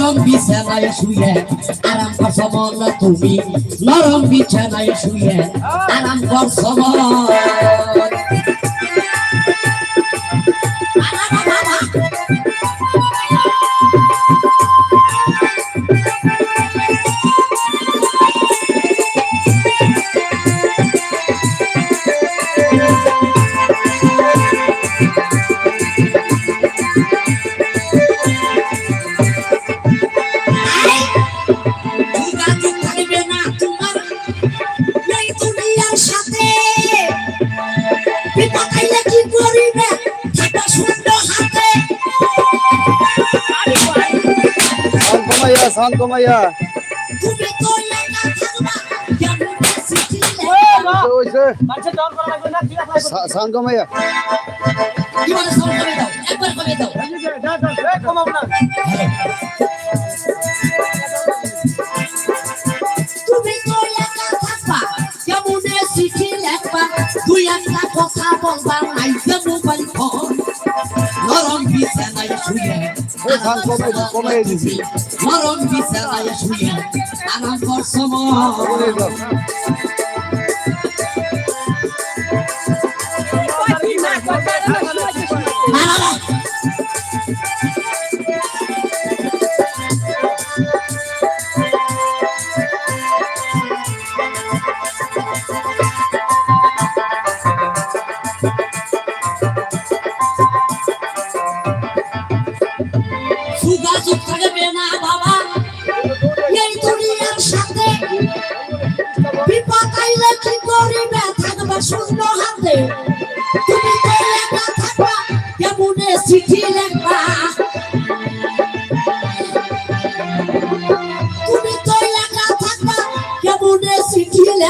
নরম বিছানায় শুয়ে আরাম করছ মন তুমি নরম বিছানায় শুয়ে আরাম করছ মন বিপদ আইলে কি করিবে? থাকবা সুন্দর হাতে। শান্ত মাইয়া শান্ত মাইয়া। তুমি তো একা থাকবা কেমন শিখিলে হইছে মানুষের ডর করা লাগবে না ঠিক শান্ত মাইয়া। কি বলে সব করে একবার করে দাও যা যা এ না। কথা বলবা নাই যে মোবাইল ফোন। নরম বিছানায় শুয়ে কমাই দিছি নরম বিছানায় শুয়ে আরাম করছ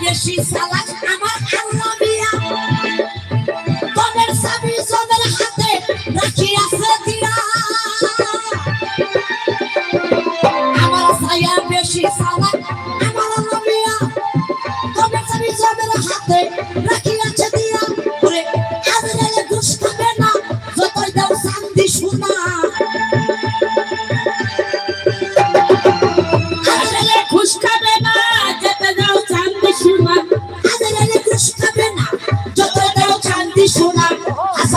বেশি চালাক আমার আল্লাহ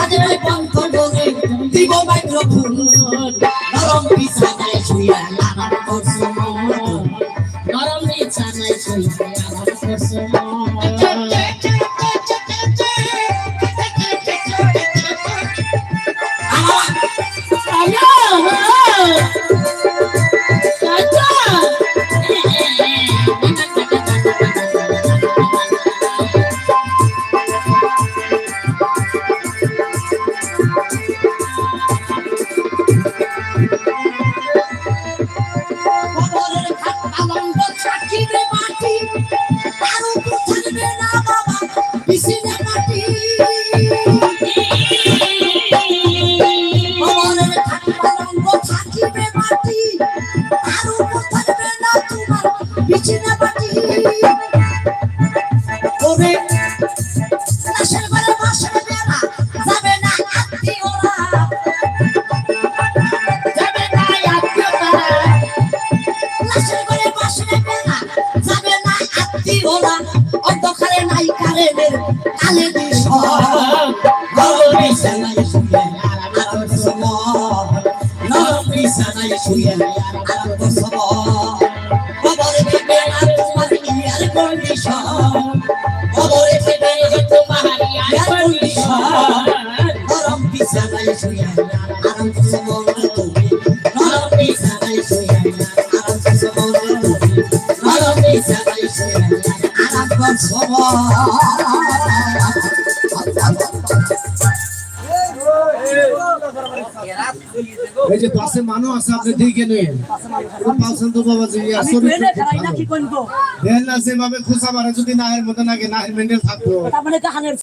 আসাদের বন্ধ ডোরে দিব মাইক্রোফোন নরম বিছানায় শুয়ে আরাম করছ। নরম বিছানায় শুয়ে আরাম করছ আত্মীয়রা অন্ধকারে নাই কারেনের কালে আরাম করছ এই যে পাশে মানুষ আছে আপনি দিকে নেন। পালছেন তো বাবা জি আসলে না সেভাবে খোঁচা মারে যদি নাহের মতো নাকি নাহের থাকতো